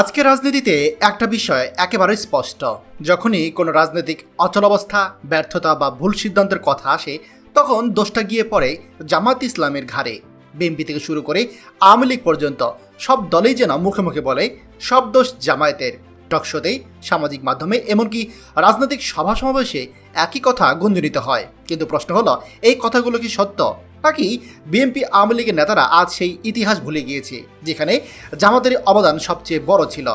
আজকে রাজনীতিতে একটা বিষয় একেবারে স্পষ্ট। যখনই কোনো রাজনৈতিক অচলাবস্থা, ব্যর্থতা বা ভুল সিদ্ধান্তের কথা আসে, তখন দোষটা গিয়ে পড়ে জামাত ইসলামের ঘাড়ে। বিএনপি থেকে শুরু করে আওয়ামী লীগ পর্যন্ত সব দলেই যেন মুখে মুখে বলে, সব দোষ জামায়াতের। টকশোতেই সামাজিক মাধ্যমে এমনকি রাজনৈতিক সভা সমাবেশে একই কথা গুঞ্জরিত হয়। কিন্তু প্রশ্ন হলো, এই কথাগুলো কি সত্য? নাকি বিএনপি আওয়ামী লীগের নেতারা আজ সেই ইতিহাস ভুলে গিয়েছে, যেখানে জামাতের অবদান সবচেয়ে বড় ছিল?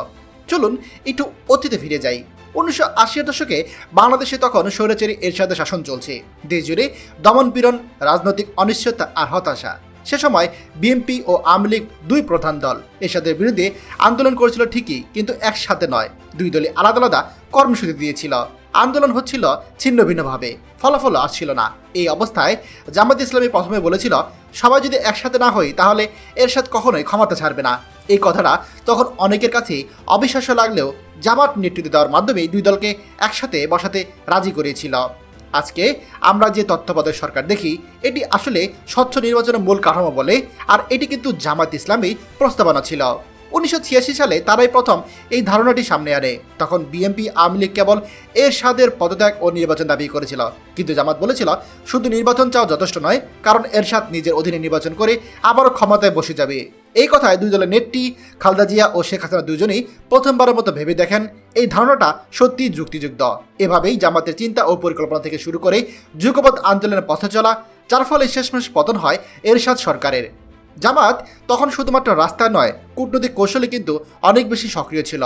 চলুন একটু অতীতে ফিরে যাই। উনিশশো আশির দশকে বাংলাদেশে তখন স্বৈরাচারী এরশাদের শাসন চলছে। দেশ জুড়ে দমনপীড়ন রাজনৈতিক অনিশ্চয়তা আর হতাশা। সে সময় বিএনপি ও আওয়ামী লীগ দুই প্রধান দল এরশাদের বিরুদ্ধে আন্দোলন করেছিল ঠিকই, কিন্তু একসাথে নয়। দুই দলই আলাদা আলাদা কর্মসূচি দিয়েছিল। আন্দোলন হচ্ছিল ছিন্ন ভিন্নভাবে। ফলাফল আসছিল না। এই অবস্থায় জামাত ইসলামী প্রথমে বলেছিল, সবাই যদি একসাথে না হই, তাহলে এরশাদ কখনোই ক্ষমতা ছাড়বে না। এই কথাটা তখন অনেকের কাছে অবিশ্বাস্য লাগলেও জামাত নেতৃত্ব দেওয়ার মাধ্যমে দুই দলকে একসাথে বসাতে রাজি করিয়েছিল আজকে আমরা যে তত্ত্বাবধায়ক সরকার দেখি, এটি আসলে স্বচ্ছ নির্বাচনের মূল কাঠামো বলে, আর এটি কিন্তু জামাত ইসলামী প্রস্তাবনা ছিল। উনিশশো ছিয়াশি সালে তারাই প্রথম এই ধারণাটি সামনে আনে। তখন বিএনপি আওয়ামী লীগ কেবল এরশাদের পদত্যাগ ও নির্বাচন দাবি করেছিল। কিন্তু জামাত বলেছিল, শুধু নির্বাচন চাও যথেষ্ট নয়, কারণ এরশাদ নিজের অধীনে নির্বাচন করে আবারও ক্ষমতায় বসে যাবে। এই কথায় দুই দলের নেত্রী খালদা জিয়া ও শেখ হাসিনা দুজনেই প্রথমবারের মতো ভেবে দেখেন এই ধারণাটা সত্যি যুক্তিযুক্ত। এভাবেই জামাতের চিন্তা ও পরিকল্পনা থেকে শুরু করে যুগপথ আন্দোলনের পথে চলা, যার ফলে শেষমেশ পতন হয় এরশাদ সরকারের। জামাত তখন শুধুমাত্র রাস্তা নয়, কূটনৈতিক কৌশলে কিন্তু অনেক বেশি সক্রিয় ছিল।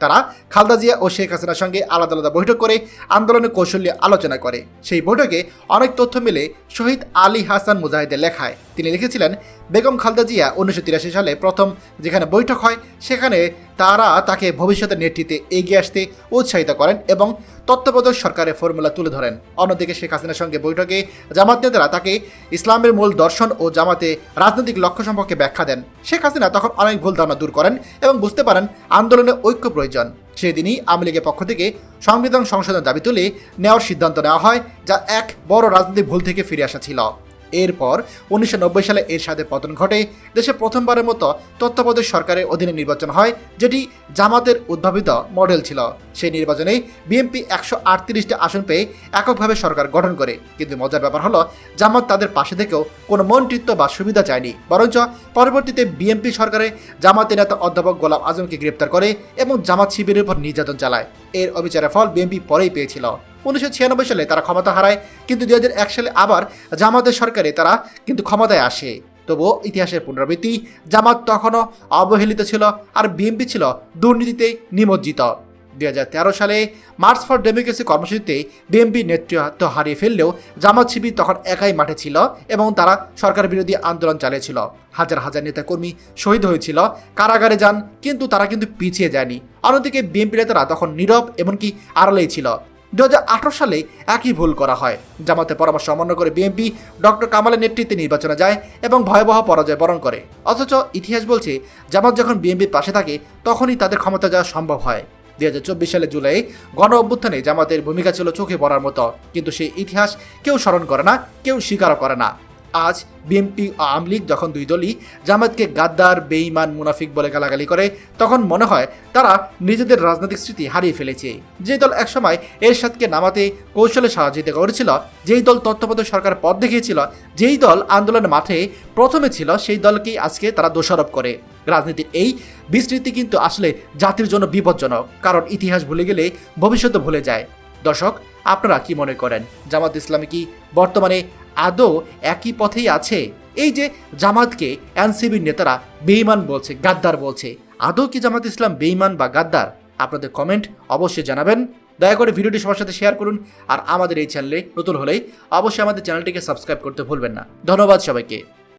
তারা খালদা জিয়া ও শেখ হাসিনার সঙ্গে আলাদা আলাদা বৈঠক করে আন্দোলনের কৌশল আলোচনা করে। সেই বৈঠকে অনেক তথ্য মিলে শহীদ আলী হাসান মুজাহিদের লেখায় তিনি লিখেছিলেন, বেগম খালদা জিয়া উনিশশো তিরাশি সালে প্রথম যেখানে বৈঠক হয়, সেখানে তারা তাকে ভবিষ্যতের নেতৃত্বে এগিয়ে আসতে উৎসাহিত করেন এবং তত্ত্বাবধায়ক সরকারের ফর্মুলা তুলে ধরেন। অন্যদিকে শেখ হাসিনার সঙ্গে বৈঠকে জামাত নেতারা তাকে ইসলামের মূল দর্শন ও জামাতে রাজনৈতিক লক্ষ্য সম্পর্কে ব্যাখ্যা দেন। শেখ হাসিনা তখন অনেক ভুল ধারণা দূর করেন এবং বুঝতে পারেন আন্দোলনে ঐক্য প্রয়োজন। সেদিনই আওয়ামী লীগের পক্ষ থেকে সংবিধান সংশোধন দাবি তুলে নেওয়ার সিদ্ধান্ত নেওয়া হয়, যা এক বড় রাজনৈতিক ভুল থেকে ফিরে আসা ছিল। এরপর উনিশশো নব্বই সালে এর সাথে পতন ঘটে। দেশে প্রথমবারের মতো তত্ত্বাবধায়ক সরকারের অধীনে নির্বাচন হয়, যেটি জামাতের উদ্ভাবিত মডেল ছিল। সেই নির্বাচনে বিএনপি একশো আটত্রিশটি আসন পেয়ে এককভাবে সরকার গঠন করে। কিন্তু মজার ব্যাপার হলো, জামাত তাদের পাশে থেকেও কোনো মন্ত্রিত্ব বা সুবিধা চায়নি। বরঞ্চ পরবর্তীতে বিএনপি সরকারে জামাতের নেতা অধ্যাপক গোলাম আজমকে গ্রেপ্তার করে এবং জামাত শিবিরের উপর নির্যাতন চালায়। এর অবিচারের ফল বিএনপি পরেই পেয়েছিল। উনিশশো ছিয়ানব্বই সালে তারা ক্ষমতা হারায়, কিন্তু দুই হাজার এক সালে আবার জামাতের সরকারে তারা কিন্তু ক্ষমতায় আসে। তবুও ইতিহাসের পুনরাবৃত্তি, জামাত তখনও অবহেলিত ছিল আর বিএনপি ছিল দুর্নীতিতে নিমজ্জিত। দুই হাজার তেরো সালে মার্চ ফর ডেমোক্রেসি কর্মসূচিতে বিএনপি নেতৃত্ব হারিয়ে ফেললেও জামাত শিবির তখন একাই মাঠে ছিল এবং তারা সরকার বিরোধী আন্দোলন চালিয়েছিল। হাজার হাজার নেতাকর্মী শহীদ হয়েছিল, কারাগারে যান, কিন্তু তারা কিন্তু পিছিয়ে যায়নি। অন্যদিকে বিএনপি নেতারা তখন নীরব, এমনকি আড়ালেই ছিল। দু হাজার আঠারো সালে একই ভুল করা হয়। জামাতে পরামর্শ অমান্য করে বিএনপি ডক্টর কামালের নেতৃত্বে নির্বাচনে যায় এবং ভয়াবহ পরাজয় বরণ করে। অথচ ইতিহাস বলছে, জামাত যখন বিএনপির পাশে থাকে, তখনই তাদের ক্ষমতা যাওয়া সম্ভব হয়। দু হাজার চব্বিশ সালে জুলাই গণ অভ্যুত্থানে জামাতের ভূমিকা ছিল চোখে পড়ার মতো। কিন্তু সেই ইতিহাস কেউ স্মরণ করে না, কেউ স্বীকারও করে না। আজ বিএনপি আওয়ামী লীগ যখন দুই দলই জামাতকে গাদ্দার, বেঈমান, মুনাফিক বলে গালাগালি করে, তখন মনে হয় তারা নিজেদের রাজনৈতিক স্মৃতি হারিয়ে ফেলেছে। যে দল একসময় এরশাদকে নামাতে কৌশলে সহযোগিতা করেছিল, যেই দল তত্ত্বাবধায়ক সরকার পথ দেখিয়েছিল, যেই দল আন্দোলনের মাঠে প্রথমে ছিল, সেই দলকেই আজকে তারা দোষারোপ করে। রাজনীতির এই বিস্তৃতি কিন্তু আসলে জাতির জন্য বিপজ্জনক, কারণ ইতিহাস ভুলে গেলে ভবিষ্যতে ভুলে যায়। দর্শক, আপনারা কি মনে করেন, জামাত ইসলামী কি বর্তমানে আদৌ একই পথেই আছে? এই যে জামাতকে এনসিবির নেতারা বেইমান বলছে, গাদ্দার বলছে, আদৌ কি জামাত ইসলাম বেইমান বা গাদ্দার? আপনাদের কমেন্ট অবশ্যই জানাবেন। দয়া করে ভিডিওটি সবার সাথে শেয়ার করুন আর আমাদের এই চ্যানেলে নতুন হলেই অবশ্যই আমাদের চ্যানেলটিকে সাবস্ক্রাইব করতে ভুলবেন না। ধন্যবাদ সবাইকে।